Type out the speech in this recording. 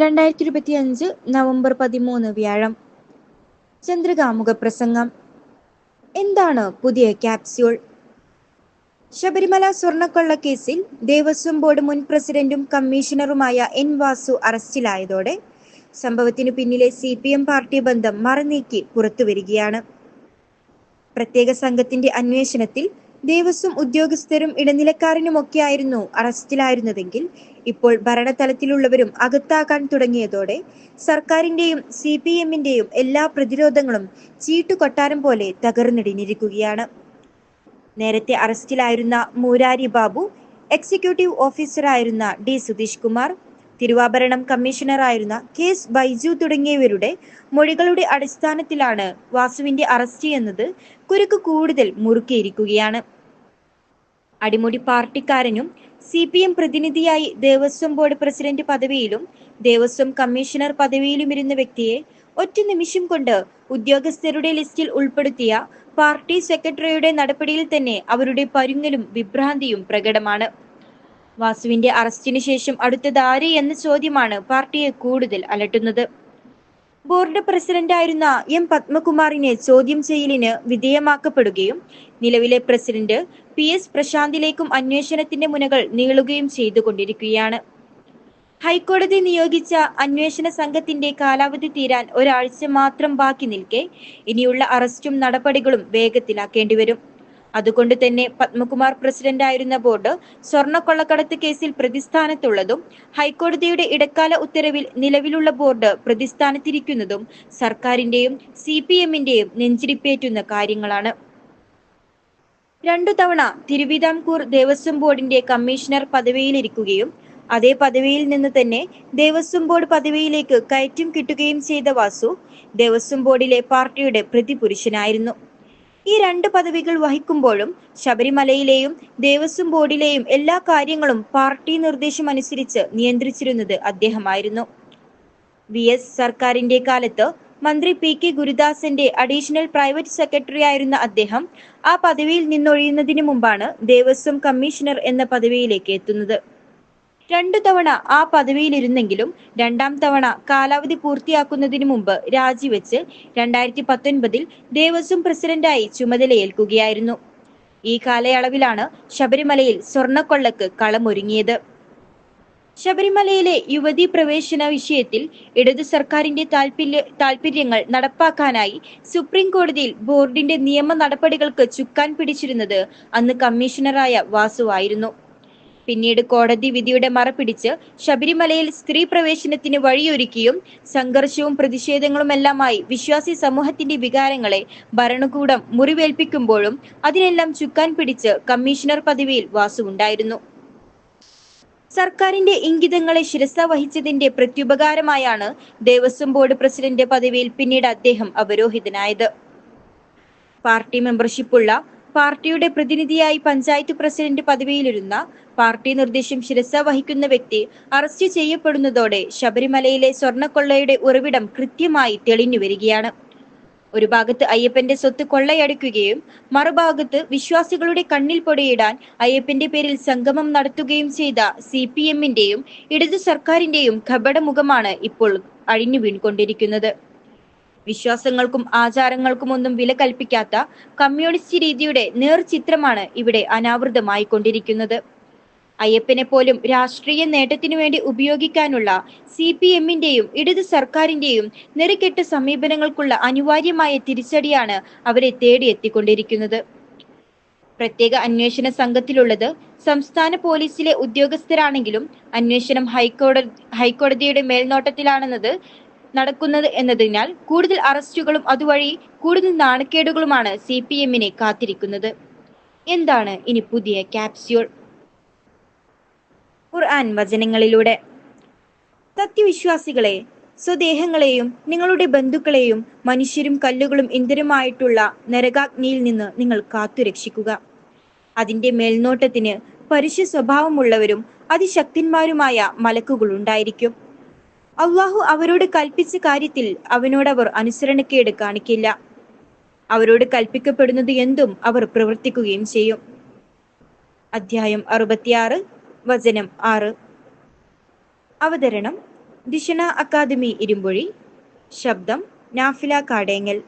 രണ്ടായിരത്തി ഇരുപത്തി അഞ്ച് നവംബർ പതിമൂന്ന് വ്യാഴം. ചന്ദ്രകാമുക പ്രസംഗം. എന്താണ് പുതിയ ക്യാപ്സ്യൂൾ? ശബരിമല സ്വർണക്കൊള്ള കേസിൽ ദേവസ്വം ബോർഡ് മുൻ പ്രസിഡന്റും കമ്മീഷണറുമായ എൻ വാസു അറസ്റ്റിലായതോടെ സംഭവത്തിനു പിന്നിലെ സി പി എം പാർട്ടി ബന്ധം മറനീക്കി പുറത്തുവരികയാണ്. പ്രത്യേക സംഘത്തിന്റെ അന്വേഷണത്തിൽ ദേവസ്വം ഉദ്യോഗസ്ഥരും ഇടനിലക്കാരനുമൊക്കെയായിരുന്നു അറസ്റ്റിലായിരുന്നതെങ്കിൽ ഇപ്പോൾ ഭരണതലത്തിലുള്ളവരും അകത്താക്കാൻ തുടങ്ങിയതോടെ സർക്കാരിന്റെയും സി പി എമ്മിന്റെയും എല്ലാ പ്രതിരോധങ്ങളും ചീട്ടുകൊട്ടാരം പോലെ തകർന്നിടിഞ്ഞിരിക്കുകയാണ്. നേരത്തെ അറസ്റ്റിലായിരുന്ന മൂരാരി ബാബു എക്സിക്യൂട്ടീവ് ഓഫീസറായിരുന്ന ഡി സുധീഷ് കുമാർ തിരുവാഭരണം കമ്മീഷണറായിരുന്ന കെ എസ് ബൈജു തുടങ്ങിയവരുടെ മൊഴികളുടെ അടിസ്ഥാനത്തിലാണ് വാസുവിന്റെ അറസ്റ്റ് എന്നത് കുരുക്ക് കൂടുതൽ മുറുക്കിയിരിക്കുകയാണ്. അടിമുടി പാർട്ടിക്കാരനും സി പി എം പ്രതിനിധിയായി ദേവസ്വം ബോർഡ് പ്രസിഡന്റ് പദവിയിലും ദേവസ്വം കമ്മീഷണർ പദവിയിലും ഇരുന്ന വ്യക്തിയെ ഒറ്റ നിമിഷം കൊണ്ട് ഉദ്യോഗസ്ഥരുടെ ലിസ്റ്റിൽ ഉൾപ്പെടുത്തിയ പാർട്ടി സെക്രട്ടറിയുടെ നടപടിയിൽ തന്നെ അവരുടെ പരുങ്ങലും വിഭ്രാന്തിയും പ്രകടമാണ്. വാസുവിന്റെ അറസ്റ്റിന് ശേഷം അടുത്തതാര് എന്ന ചോദ്യമാണ് പാർട്ടിയെ കൂടുതൽ അലട്ടുന്നത്. ബോർഡ് പ്രസിഡന്റായിരുന്ന എം പത്മകുമാറിനെ ചോദ്യം ചെയ്യലിന് വിധേയമാക്കപ്പെടുകയും നിലവിലെ പ്രസിഡന്റ് പി എസ് പ്രശാന്തിലേക്കും അന്വേഷണത്തിന്റെ മുനകൾ നീളുകയും ചെയ്തുകൊണ്ടിരിക്കുകയാണ്. ഹൈക്കോടതി നിയോഗിച്ച അന്വേഷണ സംഘത്തിന്റെ കാലാവധി തീരാൻ ഒരാഴ്ച മാത്രം ബാക്കി നിൽക്കെ ഇനിയുള്ള അറസ്റ്റും നടപടികളും വേഗത്തിലാക്കേണ്ടി വരും. അതുകൊണ്ട് തന്നെ പത്മകുമാർ പ്രസിഡന്റായിരുന്ന ബോർഡ് സ്വർണക്കൊള്ളക്കടത്ത് കേസിൽ പ്രതിസ്ഥാനത്തുള്ളതും ഹൈക്കോടതിയുടെ ഇടക്കാല ഉത്തരവിൽ നിലവിലുള്ള ബോർഡ് പ്രതിസ്ഥാനത്തിരിക്കുന്നതും സർക്കാരിന്റെയും സി പി എമ്മിന്റെയും നെഞ്ചിരിപ്പേറ്റുന്ന കാര്യങ്ങളാണ്. രണ്ടു തവണ തിരുവിതാംകൂർ ദേവസ്വം ബോർഡിന്റെ കമ്മീഷണർ പദവിയിലിരിക്കുകയും അതേ പദവിയിൽ നിന്ന് തന്നെ ദേവസ്വം ബോർഡ് പദവിയിലേക്ക് കയറ്റം കിട്ടുകയും ചെയ്ത വാസു ദേവസ്വം ബോർഡിലെ പാർട്ടിയുടെ പ്രതിപുരുഷനായിരുന്നു. ഈ രണ്ട് പദവികൾ വഹിക്കുമ്പോഴും ശബരിമലയിലെയും ദേവസ്വം ബോർഡിലെയും എല്ലാ കാര്യങ്ങളും പാർട്ടി നിർദ്ദേശം അനുസരിച്ച് നിയന്ത്രിച്ചിരുന്നത് അദ്ദേഹമായിരുന്നു. വി എസ് സർക്കാരിന്റെ കാലത്ത് മന്ത്രി പി കെ ഗുരുദാസന്റെ അഡീഷണൽ പ്രൈവറ്റ് സെക്രട്ടറി ആയിരുന്ന അദ്ദേഹം ആ പദവിയിൽ നിന്നൊഴിയുന്നതിന് മുമ്പാണ് ദേവസ്വം കമ്മീഷണർ എന്ന പദവിയിലേക്ക് എത്തുന്നത്. രണ്ടു തവണ ആ പദവിയിലിരുന്നെങ്കിലും രണ്ടാം തവണ കാലാവധി പൂർത്തിയാക്കുന്നതിന് മുമ്പ് രാജിവെച്ച് രണ്ടായിരത്തി പത്തൊൻപതിൽ ദേവസ്വം പ്രസിഡന്റായി ചുമതലയേൽക്കുകയായിരുന്നു. ഈ കാലയളവിലാണ് ശബരിമലയിൽ സ്വർണക്കൊള്ളക്ക് കളമൊരുങ്ങിയത്. ശബരിമലയിലെ യുവതി പ്രവേശന വിഷയത്തിൽ ഇടതു സർക്കാരിന്റെ താൽപര്യ താൽപര്യങ്ങൾ നടപ്പാക്കാനായി സുപ്രീം കോടതിയിൽ ബോർഡിന്റെ നിയമ നടപടികൾക്ക് ചുക്കാൻ പിടിച്ചിരുന്നത് അന്ന് കമ്മീഷണറായ വാസുവായിരുന്നു പിന്നീട് കോടതി വിധിയുടെ മറപിടിച്ച് ശബരിമലയിൽ സ്ത്രീ പ്രവേശനത്തിന് വഴിയൊരുക്കിയും സംഘർഷവും പ്രതിഷേധങ്ങളുമെല്ലാമായി വിശ്വാസി സമൂഹത്തിന്റെ വികാരങ്ങളെ ഭരണകൂടം മുറിവേൽപ്പിക്കുമ്പോഴും അതിനെല്ലാം ചുക്കാൻ പിടിച്ച് കമ്മീഷണർ പദവിയിൽ വാസുണ്ടായിരുന്നു സർക്കാരിന്റെ ഇംഗിതങ്ങളെ ശിരസ വഹിച്ചതിന്റെ പ്രത്യുപകാരമായാണ് ദേവസ്വം ബോർഡ് പ്രസിഡന്റ് പദവിയിൽ പിന്നീട് അദ്ദേഹം അവരോഹിതനായത്. പാർട്ടി മെമ്പർഷിപ്പുള്ള പാർട്ടിയുടെ പ്രതിനിധിയായി പഞ്ചായത്ത് പ്രസിഡന്റ് പദവിയിലിരുന്ന പാർട്ടി നിർദ്ദേശം ശിരസ വഹിക്കുന്ന വ്യക്തി അറസ്റ്റ് ചെയ്യപ്പെടുന്നതോടെ ശബരിമലയിലെ സ്വർണക്കൊള്ളയുടെ ഉറവിടം കൃത്യമായി തെളിഞ്ഞു വരികയാണ്. ഒരു ഭാഗത്ത് അയ്യപ്പന്റെ സ്വത്ത് കൊള്ളയടിക്കുകയും മറുഭാഗത്ത് വിശ്വാസികളുടെ കണ്ണിൽ പൊടിയിടാൻ അയ്യപ്പന്റെ പേരിൽ സംഗമം നടത്തുകയും ചെയ്ത സി പി എമ്മിന്റെയും ഇടതു സർക്കാരിന്റെയും കപടമുഖമാണ് ഇപ്പോൾ അഴിഞ്ഞു വീൺകൊണ്ടിരിക്കുന്നത് വിശ്വാസങ്ങൾക്കും ആചാരങ്ങൾക്കും ഒന്നും വില കൽപ്പിക്കാത്ത കമ്മ്യൂണിസ്റ്റ് രീതിയുടെ നേർചിത്രമാണ് ഇവിടെ അനാവൃതമായി കൊണ്ടിരിക്കുന്നത് അയ്യപ്പനെ പോലും രാഷ്ട്രീയ നേട്ടത്തിനു വേണ്ടി ഉപയോഗിക്കാനുള്ള സി പി എമ്മിന്റെയും ഇടതു സർക്കാരിന്റെയും നെറിക്കെട്ട സമീപനങ്ങൾക്കുള്ള അനിവാര്യമായ തിരിച്ചടിയാണ് അവരെ തേടിയെത്തിക്കൊണ്ടിരിക്കുന്നത്. പ്രത്യേക അന്വേഷണ സംഘത്തിലുള്ളത് സംസ്ഥാന പോലീസിലെ ഉദ്യോഗസ്ഥരാണെങ്കിലും അന്വേഷണം ഹൈക്കോടതി ഹൈക്കോടതിയുടെ മേൽനോട്ടത്തിലാണെന്നത് നടക്കുന്നത് എന്നതിനാൽ കൂടുതൽ അറസ്റ്റുകളും അതുവഴി കൂടുതൽ നാണക്കേടുകളുമാണ് സി പി എമ്മിനെ കാത്തിരിക്കുന്നത്. എന്താണ് ഇനി പുതിയ ക്യാപ്സ്യൂൾ? ഖുർആൻ വചനങ്ങളിലൂടെ. സത്യവിശ്വാസികളെ സ്വദേഹങ്ങളെയും നിങ്ങളുടെ ബന്ധുക്കളെയും മനുഷ്യരും കല്ലുകളും ഇന്ധനമായിട്ടുള്ള നരകാഗ്നിയിൽ നിന്ന് നിങ്ങൾ കാത്തുരക്ഷിക്കുക. അതിന്റെ മേൽനോട്ടത്തിന് പരുഷ സ്വഭാവമുള്ളവരും അതിശക്തന്മാരുമായ മലക്കുകൾ ഉണ്ടായിരിക്കും അള്ളാഹു അവരോട് കൽപ്പിച്ച കാര്യത്തിൽ അവനോടവർ അനുസരണക്കേട് കാണിക്കില്ല. അവരോട് കൽപ്പിക്കപ്പെടുന്നത് എന്തും അവർ പ്രവർത്തിക്കുകയും ചെയ്യും. അധ്യായം അറുപത്തിയാറ് വചനം ആറ്. അവതരണം ദിഷണ അക്കാദമി ഇരുമ്പൊഴി ശബ്ദം നാഫില കാടേങ്ങൽ.